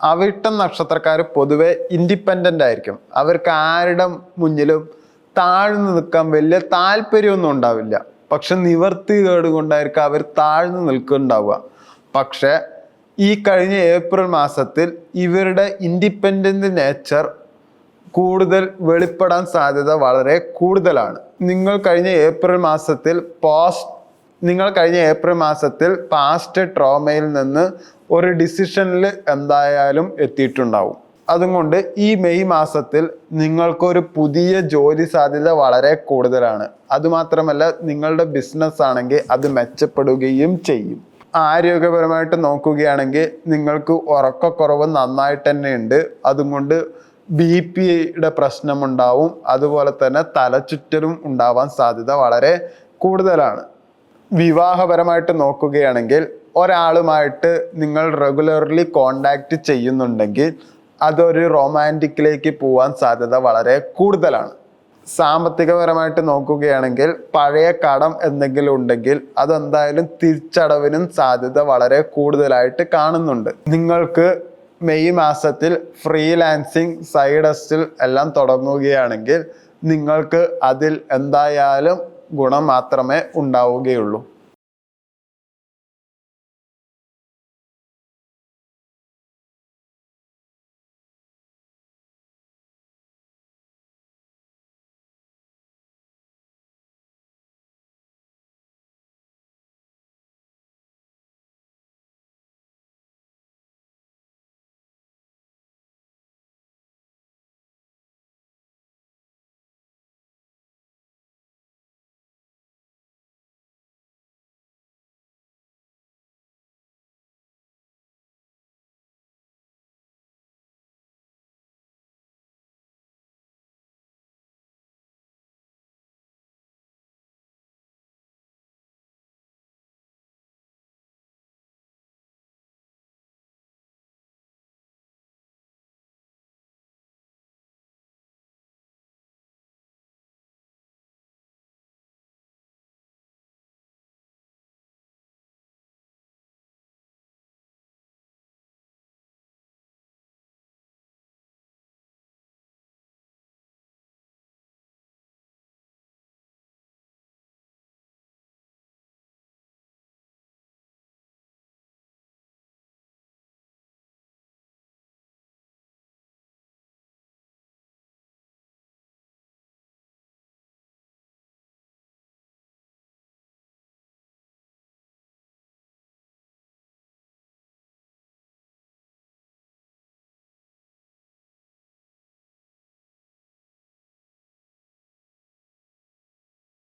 അവിട്ടം നക്ഷത്രക്കാർ പൊതുവെ ഇൻഡിപെൻഡന്റ് ആയിരിക്കും. അവർക്ക് ആരുടെ മുന്നിലും താഴ്ന്നു നിൽക്കാൻ വലിയ താല്പര്യമൊന്നും ഉണ്ടാവില്ല. പക്ഷെ നിവർത്തി കൊണ്ടായിരിക്കും അവർ താഴ്ന്നു നിൽക്കുന്നുണ്ടാവുക. പക്ഷെ ഈ കഴിഞ്ഞ ഏപ്രിൽ മാസത്തിൽ ഇവരുടെ ഇൻഡിപെൻഡന്റ് നേച്ചർ കൂടുതൽ വെളിപ്പെടാൻ സാധ്യത വളരെ കൂടുതലാണ്. നിങ്ങൾ കഴിഞ്ഞ ഏപ്രിൽ മാസത്തിൽ പോസ്റ്റ് നിങ്ങൾ കഴിഞ്ഞ ഏപ്രിൽ മാസത്തിൽ പാസ്റ്റ് ട്രോമയിൽ നിന്ന് ഒരു ഡിസിഷനിൽ എന്തായാലും എത്തിയിട്ടുണ്ടാവും. അതുകൊണ്ട് ഈ മെയ് മാസത്തിൽ നിങ്ങൾക്കൊരു പുതിയ ജോലി സാധ്യത വളരെ കൂടുതലാണ്. അതുമാത്രമല്ല നിങ്ങളുടെ ബിസിനസ് ആണെങ്കിൽ അത് മെച്ചപ്പെടുകയും ചെയ്യും. ആരോഗ്യപരമായിട്ട് നോക്കുകയാണെങ്കിൽ നിങ്ങൾക്ക് ഉറക്കക്കുറവ് നന്നായിട്ട് തന്നെ ഉണ്ട്. അതുകൊണ്ട് ബി പിയുടെ പ്രശ്നമുണ്ടാവും അതുപോലെ തന്നെ തലചുറ്റലും ഉണ്ടാവാൻ സാധ്യത വളരെ കൂടുതലാണ്. വിവാഹപരമായിട്ട് നോക്കുകയാണെങ്കിൽ ഒരാളുമായിട്ട് നിങ്ങൾ റെഗുലർലി കോണ്ടാക്ട് ചെയ്യുന്നുണ്ടെങ്കിൽ അതൊരു റൊമാന്റിക്കിലേക്ക് പോവാൻ സാധ്യത വളരെ കൂടുതലാണ്. സാമ്പത്തികപരമായിട്ട് നോക്കുകയാണെങ്കിൽ പഴയ കടം എന്തെങ്കിലും ഉണ്ടെങ്കിൽ അതെന്തായാലും തിരിച്ചടവിനും സാധ്യത വളരെ കൂടുതലായിട്ട് കാണുന്നുണ്ട്. നിങ്ങൾക്ക് മെയ് മാസത്തിൽ ഫ്രീലാൻസിങ് സൈഡ് ഹസ്റ്റിൽ എല്ലാം തുടങ്ങുകയാണെങ്കിൽ നിങ്ങൾക്ക് അതിൽ എന്തായാലും ഗുണം മാത്രമേ ഉണ്ടാവുകയുള്ളൂ.